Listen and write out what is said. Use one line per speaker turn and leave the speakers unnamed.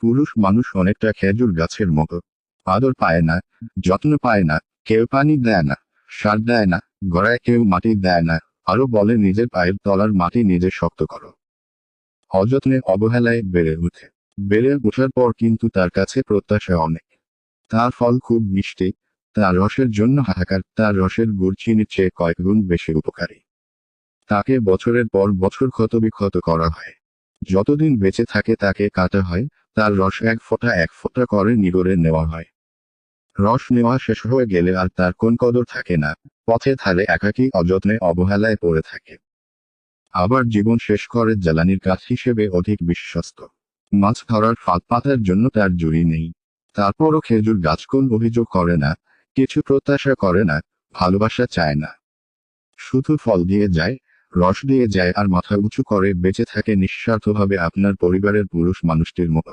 পুরুষ মানুষ অনেকটা খেজুর গাছের মতো। আদর পায় না, যত্ন পায় না, কেউ পানি দেয় না, সার দেয় না, গড়ায় কেউ মাটি দেয় না আরও বলে নিজের পায়ের তলার মাটি নিজে শক্ত করো। অযত্নে অবহেলায় বেড়ে ওঠে। বেড়ে ওঠার পর কিন্তু তার কাছে প্রত্যাশা অনেক। তার ফল খুব মিষ্টি, তার রসের জন্য হাহাকার, তার রসের গুড় চিনির চেয়ে কয়েক গুণ বেশি উপকারী। তাকে বছরের পর বছর ক্ষতবিক্ষত করা হয়। যতদিন বেঁচে থাকে তাকে কাটা হয় তার রস এক ফোঁটা এক ফোঁটা করে নিগড়ে নেওয়া হয়। রস নেওয়া শেষ হয়ে গেলে আর তার কোন কদর থাকে না, পথে ধারে একাকী অযত্নে অবহেলায় পড়ে থাকে। আবার জীবন শেষ করে জ্বালানির কাঠ হিসেবে অধিক বিশ্বস্ত। মাছ ধরার ফাঁদ পাতার জন্য তার জুড়ি নেই। তারপরও খেজুর গাছ কোন অভিযোগ করে না, কিছু প্রত্যাশা করে না, ভালোবাসা চায় না। শুধু ফল দিয়ে যায়, রস দিয়ে যায় আর মাথা উঁচু করে বেঁচে থাকে নিঃস্বার্থভাবে আপনার পরিবারের পুরুষ মানুষটির মতো।